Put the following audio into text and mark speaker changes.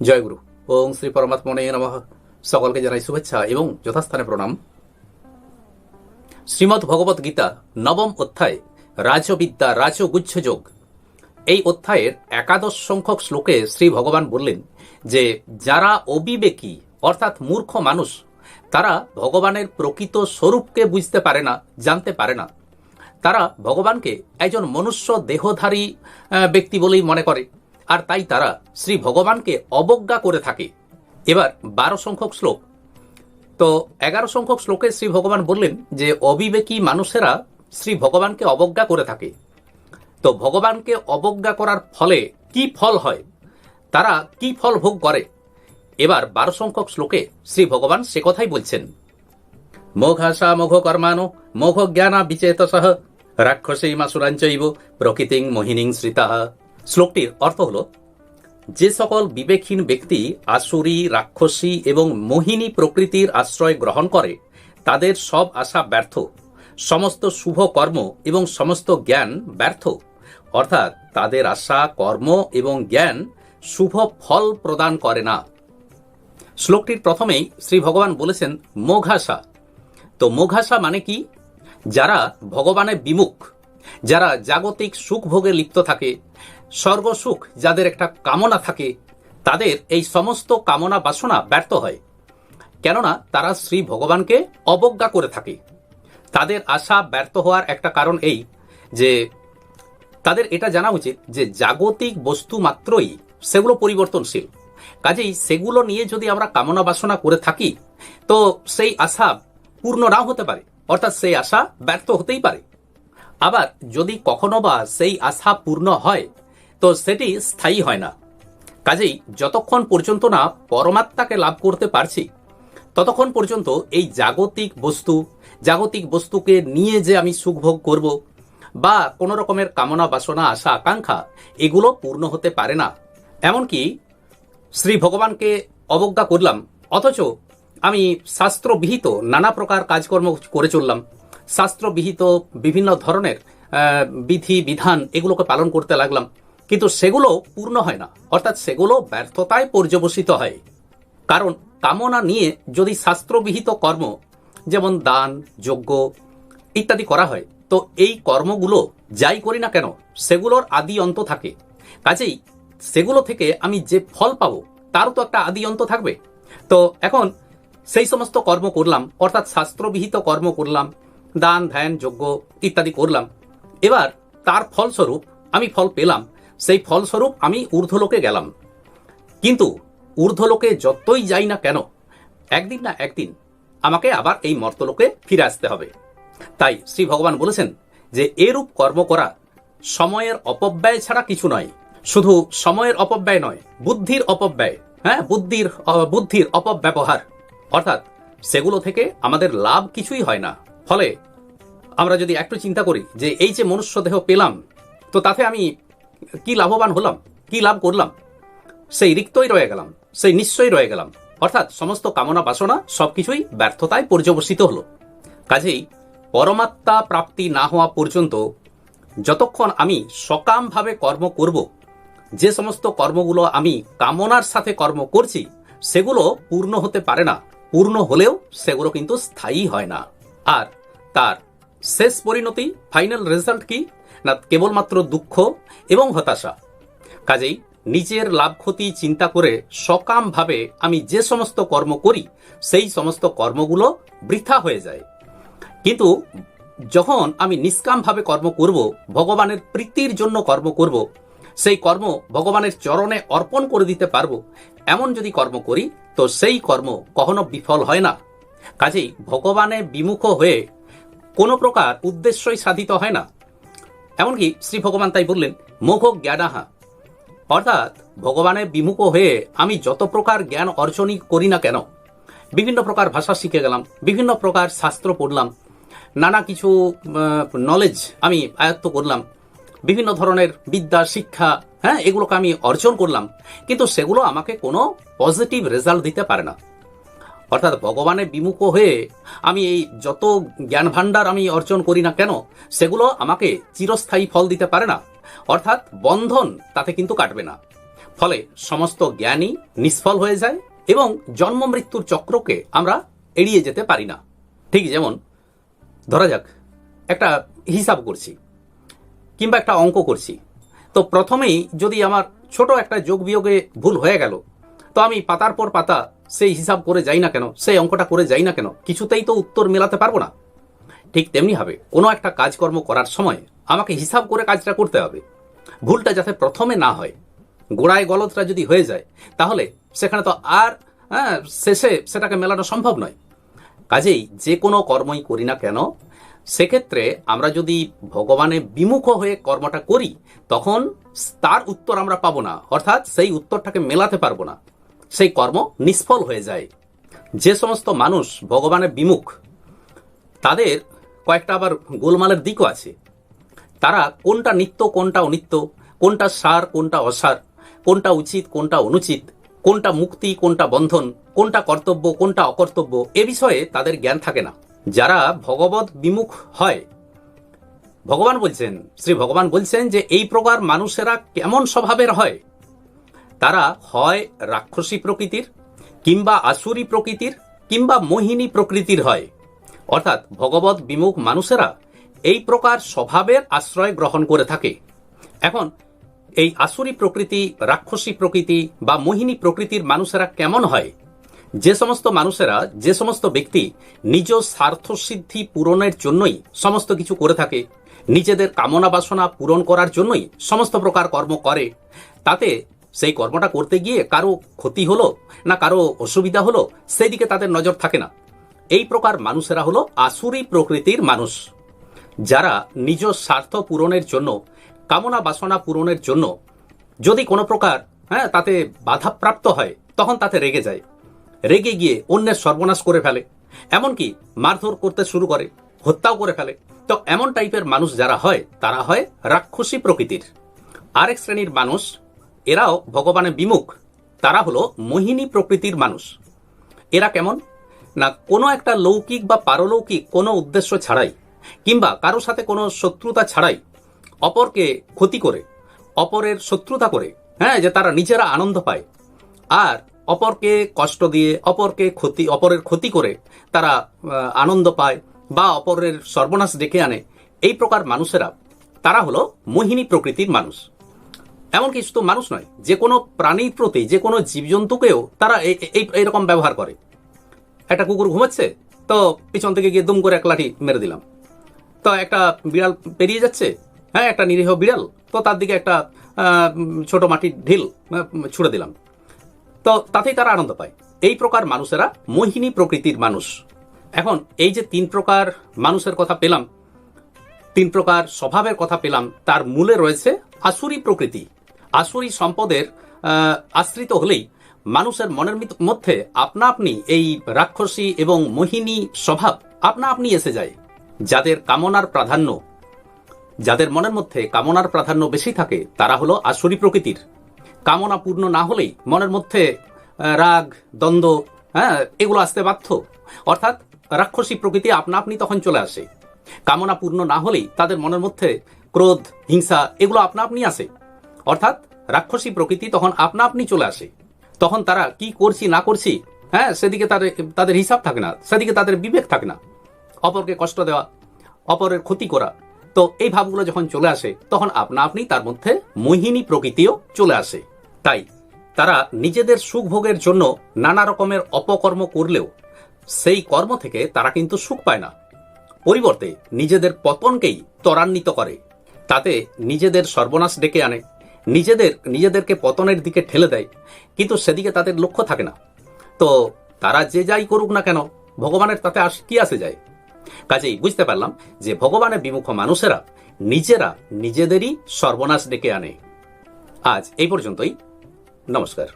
Speaker 1: জয়গুরু। ওং শ্রী পরমাত্মনে নমঃ। সকলকে জানাই শুভেচ্ছা এবং যথাস্থানে প্রণাম। শ্রীমৎ ভগবত গীতা নবম অধ্যায়, রাজবিদ্যা রাজগুচ্ছ যোগ। এই অধ্যায়ের একাদশ সংখ্যক শ্লোকে শ্রী ভগবান বললেন যে, যারা অবিবেকী, অর্থাৎ মূর্খ মানুষ, তারা ভগবানের প্রকৃত স্বরূপকে বুঝতে পারে না, জানতে পারে না। তারা ভগবানকে একজন মনুষ্য দেহধারী ব্যক্তি বলেই মনে করে। আর তাই তারা শ্রী ভগবানকে অবজ্ঞা করে থাকে। এবার বারো সংখ্যক শ্লোক। তো এগারো সংখ্যক শ্লোকে শ্রী ভগবান বললেন যে, অবিবেকী মানুষেরা শ্রী ভগবানকে অবজ্ঞা করে থাকে। তো ভগবানকে অবজ্ঞা করার ফলে কি ফল হয়? তারা কি ফল ভোগ করে? এবার বারো সংখ্যক শ্লোকে শ্রী ভগবান সে কথাই বলছেন। মোঘাসা মোঘ কর্মানো মোঘ জ্ঞানা বিচেত বিচেতসহ রাক্ষসী মাসুরাঞ্চৈব প্রকৃতিং মোহিনীং শ্রিতা শ্লোকটির অর্থ হল, যে সকল বিবেকহীন ব্যক্তি আসুরি, রাক্ষসী এবং মোহিনী প্রকৃতির আশ্রয় গ্রহণ করে, তাদের সব আশা ব্যর্থ। সমস্ত শুভ কর্ম এবং সমস্ত জ্ঞান ব্যর্থ। অর্থাৎ তাদের আশা, কর্ম এবং জ্ঞান শুভ ফল প্রদান করে না। শ্লোকটির প্রথমেই শ্রী ভগবান বলেছেন মোঘাসা তো মোঘাসা মানে কি? যারা ভগবানের বিমুখ যারা জাগতিক সুখ ভোগে লিপ্ত থাকে, স্বর্গসুখ যাদের একটা কামনা থাকে, তাদের এই সমস্ত কামনা বাসনা ব্যর্থ হয়। কেননা তারা শ্রী ভগবানকে অবজ্ঞা করে থাকে। তাদের আশা ব্যর্থ হওয়ার একটা কারণ এই যে, তাদের এটা জানা উচিত যে জাগতিক বস্তু মাত্রই সেগুলো পরিবর্তনশীল। কাজেই সেগুলো নিয়ে যদি আমরা কামনা বাসনা করে থাকি, তো সেই আশা পূর্ণ নাও হতে পারে, অর্থাৎ সেই আশা ব্যর্থ হতেই পারে। আবার যদি কখনো বা সেই আশা পূর্ণ হয়, তো সেটি স্থায়ী হয় না। কাজেই যতক্ষণ পর্যন্ত না পরমাত্মাকে লাভ করতে পারছি, ততক্ষণ পর্যন্ত এই জাগতিক বস্তু, জাগতিক বস্তুকে নিয়ে যে আমি সুখভোগ করব বা কোনো রকমের কামনা বাসনা, আশা, আকাঙ্ক্ষা, এগুলো পূর্ণ হতে পারে না। এমনকি শ্রী ভগবানকে অবজ্ঞা করলাম, অথচ আমি শাস্ত্রবিহিত নানা প্রকার কাজকর্ম করে চললাম। শাস্ত্রবিহিত বিভিন্ন ধরনের বিধি, বিধান এগুলোকে পালন করতে লাগলাম। কিন্তু সেগুলো পূর্ণ হয় না। অর্থাৎ সেগুলো ব্যর্থতায় পর্যবসিত হয়। কারণ কামনা নিয়ে যদি শাস্ত্রবিহিত কর্ম, যেমন দান, যজ্ঞ ইত্যাদি করা হয়, তো এই কর্মগুলো যাই করি না কেন, সেগুলোর আদি অন্ত থাকে। কাজেই সেগুলো থেকে আমি যে ফল পাবো, তারও তো একটা আদি অন্ত থাকবে। তো এখন সেই সমস্ত কর্ম করলাম, অর্থাৎ শাস্ত্রবিহিত কর্ম করলাম দান, ধ্যান, যজ্ঞ ইত্যাদি করলাম। এবার তার ফলস্বরূপ আমি ফল পেলাম। সেই ফলস্বরূপ আমি ঊর্ধ্বলোকে গেলাম। কিন্তু ঊর্ধ্বলোকে যতই যাই না কেন, একদিন না একদিন আমাকে আবার এই মর্তলোকে ফিরে আসতে হবে। তাই শ্রী ভগবান বলেছেন যে, এরূপ কর্ম করা সময়ের অপব্যয় ছাড়া কিছু নয়। শুধু সময়ের অপব্যয় নয়, বুদ্ধির অপব্যয় হ্যাঁ বুদ্ধির বুদ্ধির অপব্যবহার। অর্থাৎ সেগুলো থেকে আমাদের লাভ কিছুই হয় না। ফলে আমরা যদি একটু চিন্তা করি যে এই যে মনুষ্য দেহ পেলাম, তো তাতে আমি কি লাভবান হলাম, কি লাভ করলাম? সেই রিক্তই রয়ে গেলাম, সেই নিশ্চয়ই রয়ে গেলাম। অর্থাৎ সমস্ত কামনা বাসনা সবকিছুই ব্যর্থতায় পর্যবসিত হলো। কাজেই পরমাত্মা প্রাপ্তি না হওয়া পর্যন্ত যতক্ষণ আমি সকামভাবে কর্ম করব, যে সমস্ত কর্মগুলো আমি কামনার সাথে কর্ম করছি, সেগুলো পূর্ণ হতে পারে না। পূর্ণ হলেও সেগুলো কিন্তু স্থায়ী হয় না। আর তার শেষ পরিণতি ফাইনাল রেজাল্ট কি? না, কেবলমাত্র দুঃখ এবং হতাশা। কাজেই নিজের লাভ ক্ষতি চিন্তা করে সকামভাবে আমি যে সমস্ত কর্ম করি, সেই সমস্ত কর্মগুলো বৃথা হয়ে যায়। কিন্তু যখন আমি নিষ্কামভাবে কর্ম করব, ভগবানের প্রীতির জন্য কর্ম করব, সেই কর্ম ভগবানের চরণে অর্পণ করে দিতে পারব, এমন যদি কর্ম করি, তো সেই কর্ম কখনো বিফল হয় না। কাজেই ভগবানের বিমুখ হয়ে কোনো প্রকার উদ্দেশ্যই সাধিত হয় না। এমনকি শ্রী ভগবান তাই বললেন, মোঘ জ্ঞানাহা। অর্থাৎ ভগবানের বিমুখ হয়ে আমি যত প্রকার জ্ঞান অর্জনই করি না কেন, বিভিন্ন প্রকার ভাষা শিখে গেলাম, বিভিন্ন প্রকার শাস্ত্র পড়লাম, নানা কিছু নলেজ আমি আয়ত্ত করলাম, বিভিন্ন ধরনের বিদ্যা, শিক্ষা হ্যাঁ এগুলোকে আমি অর্জন করলাম, কিন্তু সেগুলো আমাকে কোনো পজিটিভ রেজাল্ট দিতে পারে না। অর্থাৎ ভগবানের বিমুখ হয়ে আমি এই যত জ্ঞান ভাণ্ডার আমি অর্জন করি না কেন, সেগুলো আমাকে চিরস্থায়ী ফল দিতে পারে না। অর্থাৎ বন্ধন তাতে কিন্তু কাটবে না। ফলে সমস্ত জ্ঞানই নিষ্ফল হয়ে যায় এবং জন্ম মৃত্যুর চক্রকে আমরা এড়িয়ে যেতে পারি না। ঠিক যেমন, ধরা যাক, একটা হিসাব করছি কিংবা একটা অঙ্ক করছি। তো প্রথমেই যদি আমার ছোট একটা যোগ বিয়োগে ভুল হয়ে গেল, তো আমি পাতার পর পাতা সেই হিসাব করে যাই না কেন সেই অঙ্কটা করে যাই না কেন কিছুতেই তো উত্তর মেলাতে পারব না। ঠিক তেমনি হবে কোনো একটা কাজকর্ম করার সময় আমাকে হিসাব করে কাজটা করতে হবে। ভুলটা যাতে প্রথমে না হয় গোড়ায় গলতটা যদি হয়ে যায় তাহলে সেখানে তো আর হ্যাঁ, শেষে সেটাকে মেলানো সম্ভব নয়। কাজেই যে কোনো কর্মই করি না কেন সেক্ষেত্রে আমরা যদি ভগবানের বিমুখ হয়ে কর্মটা করি তখন তার উত্তর আমরা পাবো না অর্থাৎ সেই উত্তরটাকে মেলাতে পারব না। সেই কর্ম নিষ্ফল হয়ে যায়। যে সমস্ত মানুষ ভগবানের বিমুখ, তাদের কয়েকটা আবার গোলমালের দিকও আছে। তারা কোনটা নিত্য, কোনটা অনিত্য, কোনটা সার, কোনটা অসার, কোনটা উচিত, কোনটা অনুচিত, কোনটা মুক্তি, কোনটা বন্ধন, কোনটা কর্তব্য, কোনটা অকর্তব্য, এ বিষয়ে তাদের জ্ঞান থাকে না। যারা ভগবত বিমুখ হয়, ভগবান বলছেন, শ্রী ভগবান বলছেন যে এই প্রকার মানুষেরা কেমন স্বভাবের হয়? তারা হয় রাক্ষসী প্রকৃতির, কিংবা আসুরি প্রকৃতির, কিংবা মোহিনী প্রকৃতির হয়। অর্থাৎ ভগবত বিমুখ মানুষেরা এই প্রকার স্বভাবের আশ্রয় গ্রহণ করে থাকে। এখন, এই আসুরি প্রকৃতি, রাক্ষসী প্রকৃতি, বা মোহিনী প্রকৃতির মানুষেরা কেমন হয়? যে সমস্ত মানুষেরা, যে সমস্ত ব্যক্তি নিজ স্বার্থ সিদ্ধি পূরণের জন্যই সমস্ত কিছু করে থাকে, নিজেদের কামনা বাসনা পূরণ করার জন্যই সমস্ত প্রকার কর্ম করে, তাতে সেই কর্মটা করতে গিয়ে কারও ক্ষতি হলো না কারও অসুবিধা হলো সেই দিকে তাদের নজর থাকে না। এই প্রকার মানুষেরা হলো আসুরি প্রকৃতির মানুষ। যারা নিজ স্বার্থ পূরণের জন্য, কামনা বাসনা পূরণের জন্য যদি কোনো প্রকার হ্যাঁ তাতে বাধাপ্রাপ্ত হয়, তখন তাতে রেগে যায়। রেগে গিয়ে অন্যের সর্বনাশ করে ফেলে। এমনকি মারধর করতে শুরু করে, হত্যাও করে ফেলে। তো এমন টাইপের মানুষ যারা হয়, তারা হয় রাক্ষসী প্রকৃতির। আরেক শ্রেণির মানুষ এরাও ভগবানের বিমুখ। তারা হলো মোহিনী প্রকৃতির মানুষ। এরা কেমন? না, কোনো একটা লৌকিক বা পারলৌকিক কোনো উদ্দেশ্য ছাড়াই, কিংবা কারও সাথে কোনো শত্রুতা ছাড়াই অপরকে ক্ষতি করে, অপরের শত্রুতা করে হ্যাঁ যে তারা নিজেরা আনন্দ পায়। আর অপরকে কষ্ট দিয়ে, অপরকে ক্ষতি, অপরের ক্ষতি করে তারা আনন্দ পায় বা অপরের সর্বনাশ ডেকে আনে। এই প্রকার মানুষেরা, তারা হলো মোহিনী প্রকৃতির মানুষ। এমনকি শুধু মানুষ নয়, যে কোনো প্রাণীর প্রতি, যে কোনো জীবজন্তুকেও তারা এই এই- এইরকম ব্যবহার করে। একটা কুকুর ঘুমাচ্ছে, তো পিছন থেকে গিয়ে দুম করে এক লাঠি মেরে দিলাম। তো একটা বিড়াল পেরিয়ে যাচ্ছে হ্যাঁ একটা নিরীহ বিড়াল, তো তার দিকে একটা ছোট মাটির ঢিল ছুড়ে দিলাম। তো তাতেই তারা আনন্দ পায়। এই প্রকার মানুষেরা মোহিনী প্রকৃতির মানুষ। এখন এই যে তিন প্রকার মানুষের কথা পেলাম, তিন প্রকার স্বভাবের কথা পেলাম, তার মূলে রয়েছে আসুরি প্রকৃতি। আসুরি সম্পদের আশ্রিত হলেই মানুষের মনের মধ্যে আপনা আপনি এই রাক্ষসী এবং মোহিনী স্বভাব আপনা আপনি এসে যায়। যাদের কামনার প্রাধান্য, যাদের মনের মধ্যে কামনার প্রাধান্য বেশি থাকে, তারা হলো আসুরি প্রকৃতির। কামনা পূর্ণ না হলেই মনের মধ্যে রাগ, দ্বন্দ্ব হ্যাঁ এগুলো আসতে বাধ্য। অর্থাৎ রাক্ষসী প্রকৃতি আপনা আপনি তখন চলে আসে। কামনা পূর্ণ না হলেই তাদের মনের মধ্যে ক্রোধ, হিংসা এগুলো আপনা আপনি আসে। অর্থাৎ রাক্ষসী প্রকৃতি তখন আপনা আপনি চলে আসে। তখন তারা কি করছি, না করছি হ্যাঁ সেদিকে তাদের তাদের হিসাব থাকে না, সেদিকে তাদের বিবেক থাকে না। অপরকে কষ্ট দেওয়া, অপরের ক্ষতি করা। তো এই ভাবগুলো যখন চলে আসে, তখন আপনা আপনি তার মধ্যে মোহিনী প্রকৃতিও চলে আসে। তাই তারা নিজেদের সুখ ভোগের জন্য নানা রকমের অপকর্ম করলেও সেই কর্ম থেকে তারা কিন্তু সুখ পায় না। পরিবর্তে নিজেদের পতনকেই ত্বরান্বিত করে। তাতে নিজেদের সর্বনাশ ডেকে আনে। নিজেদের, নিজেদেরকে পতনের দিকে ঠেলে দেয়। কিন্তু সেদিকে তাদের লক্ষ্য থাকে না। তো তারা যে যাই করুক না কেন, ভগবানের তাতে আস, কি আসে যায়? কাজেই বুঝতে পারলাম যে ভগবানের বিমুখ মানুষেরা নিজেরা নিজেদেরই সর্বনাশ ডেকে আনে। আজ এই পর্যন্তই। নমস্কার।